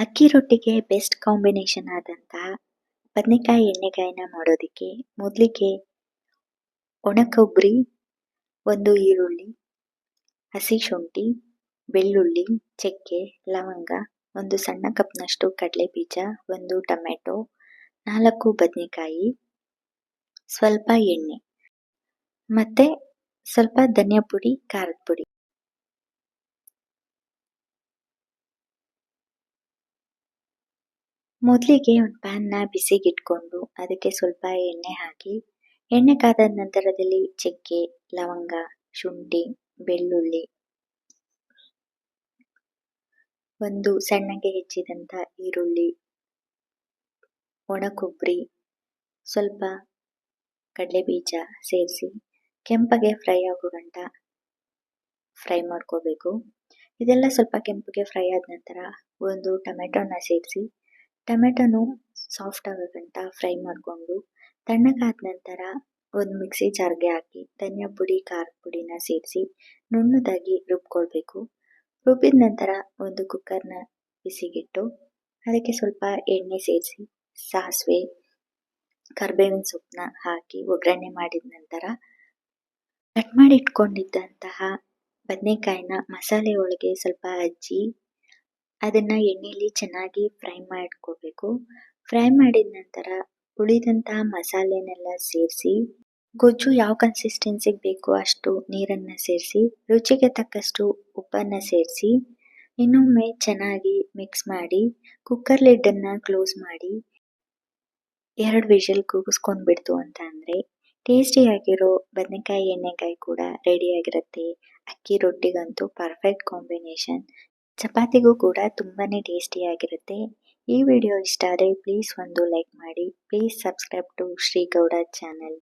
ಅಕ್ಕಿ ರೊಟ್ಟಿಗೆ best combination ಆದಂತಹ ಬದನೆಕಾಯಿ ಎಣ್ಣೆಗಾಯಿನ ಮಾಡೋದಕ್ಕೆ ಮೊದಲಿಗೆ ಒಣ ಕೊಬ್ಬರಿ ಒಂದು ಈರುಳ್ಳಿ, ಹಸಿ ಶುಂಠಿ, ಬೆಳ್ಳುಳ್ಳಿ, ಚಕ್ಕೆ, ಲವಂಗ, ಒಂದು ಸಣ್ಣ ಕಪ್ನಷ್ಟು ಕಡಲೆ ಬೀಜ ಒಂದು ಟೊಮೆಟೊ ನಾಲ್ಕು ಬದನೆಕಾಯಿ, ಸ್ವಲ್ಪ ಎಣ್ಣೆ. ಮತ್ತೆ ಸ್ವಲ್ಪ ಧನಿಯಾ ಪುಡಿ ಖಾರದ ಪುಡಿ. ಮೊದಲಿಗೆ ಒಂದು ಪ್ಯಾನ್ನ ಬಿಸಿಗಿಟ್ಕೊಂಡು ಅದಕ್ಕೆ ಸ್ವಲ್ಪ ಎಣ್ಣೆ ಹಾಕಿ, ಎಣ್ಣೆ ಕಾದ ನಂತರದಲ್ಲಿ ಚಕ್ಕೆ, ಲವಂಗ, ಶುಂಠಿ, ಬೆಳ್ಳುಳ್ಳಿ ಒಂದು ಸಣ್ಣಗೆ ಹೆಚ್ಚಿದಂಥ ಈರುಳ್ಳಿ, ಒಣ ಕೊಬ್ಬರಿ, ಸ್ವಲ್ಪ ಕಡಲೆ ಬೀಜ ಸೇರಿಸಿ ಕೆಂಪಗೆ ಫ್ರೈ ಆಗೋ ಗಂಟ ಫ್ರೈ ಮಾಡ್ಕೋಬೇಕು. ಇದೆಲ್ಲ ಸ್ವಲ್ಪ ಕೆಂಪಗೆ ಫ್ರೈ ಆದ ನಂತರ ಒಂದು ಟೊಮೆಟೊನ ಸೇರಿಸಿ ಟೊಮೆಟೊನು ಸಾಫ್ಟ್ ಆಗೋ ಫ್ರೈ ಮಾಡಿಕೊಂಡು, ತಣ್ಣಗಾದ ನಂತರ ಒಂದು ಮಿಕ್ಸಿ ಜಾರ್ಗೆ ಹಾಕಿ, ಧನಿಯಾ ಪುಡಿ ಖಾರ ಪುಡಿನ ಸೇರಿಸಿ ನುಣ್ಣದಾಗಿ ರುಬ್ಕೊಳ್ಬೇಕು. ರುಬ್ಬಿದ ನಂತರ ಒಂದು ಕುಕ್ಕರ್ನ ಬಿಸಿಗಿಟ್ಟು, ಅದಕ್ಕೆ ಸ್ವಲ್ಪ ಎಣ್ಣೆ ಸೇರಿಸಿ, ಸಾಸಿವೆ, ಕರ್ಬೇವಿನ ಸೊಪ್ಪನ್ನ ಹಾಕಿ ಒಗ್ಗರಣೆ ಮಾಡಿದ ನಂತರ ಕಟ್ ಮಾಡಿ ಇಟ್ಕೊಂಡಿದ್ದಂತಹ ಬದನೆಕಾಯಿನ ಮಸಾಲೆ ಒಳಗೆ ಸ್ವಲ್ಪ ಹಚ್ಚಿ ಅದನ್ನ ಎಣ್ಣೆಯಲ್ಲಿ ಚೆನ್ನಾಗಿ ಫ್ರೈ ಮಾಡ್ಕೋಬೇಕು. ಫ್ರೈ ಮಾಡಿದ ನಂತರ ಉಳಿದಂತಹ ಮಸಾಲೆನೆಲ್ಲ ಸೇರಿಸಿ, ಗೊಜ್ಜು ಯಾವ ಕನ್ಸಿಸ್ಟೆನ್ಸಿಗೆ ಬೇಕೋ ಅಷ್ಟು ನೀರನ್ನ ಸೇರಿಸಿ, ರುಚಿಗೆ ತಕ್ಕಷ್ಟು ಉಪ್ಪನ್ನ ಸೇರಿಸಿ, ಇನ್ನೊಮ್ಮೆ ಚೆನ್ನಾಗಿ ಮಿಕ್ಸ್ ಮಾಡಿ ಕುಕ್ಕರ್ ಲಿಡ್ಡನ್ನು ಕ್ಲೋಸ್ ಮಾಡಿ, ಎರಡು ವಿಷಲ್ ಕೂಗಿಸ್ಕೊಂಡ್ಬಿಡ್ತು ಅಂತ ಅಂದರೆ ಟೇಸ್ಟಿಯಾಗಿರೋ ಬದನೆಕಾಯಿ ಎಣ್ಣೆಕಾಯಿ ಕೂಡ ರೆಡಿ ಆಗಿರುತ್ತೆ. ಅಕ್ಕಿ ರೊಟ್ಟಿಗಂತೂ ಪರ್ಫೆಕ್ಟ್ ಕಾಂಬಿನೇಷನ್ ಚಪಾತಿಗೂ ಕೂಡ ತುಂಬಾನೇ ಟೇಸ್ಟಿಯಾಗಿರುತ್ತೆ ಈ ವಿಡಿಯೋ ಇಷ್ಟ ಆದರೆ ಪ್ಲೀಸ್ ಒಂದು ಲೈಕ್ ಮಾಡಿ. Please subscribe to Shri Gowda channel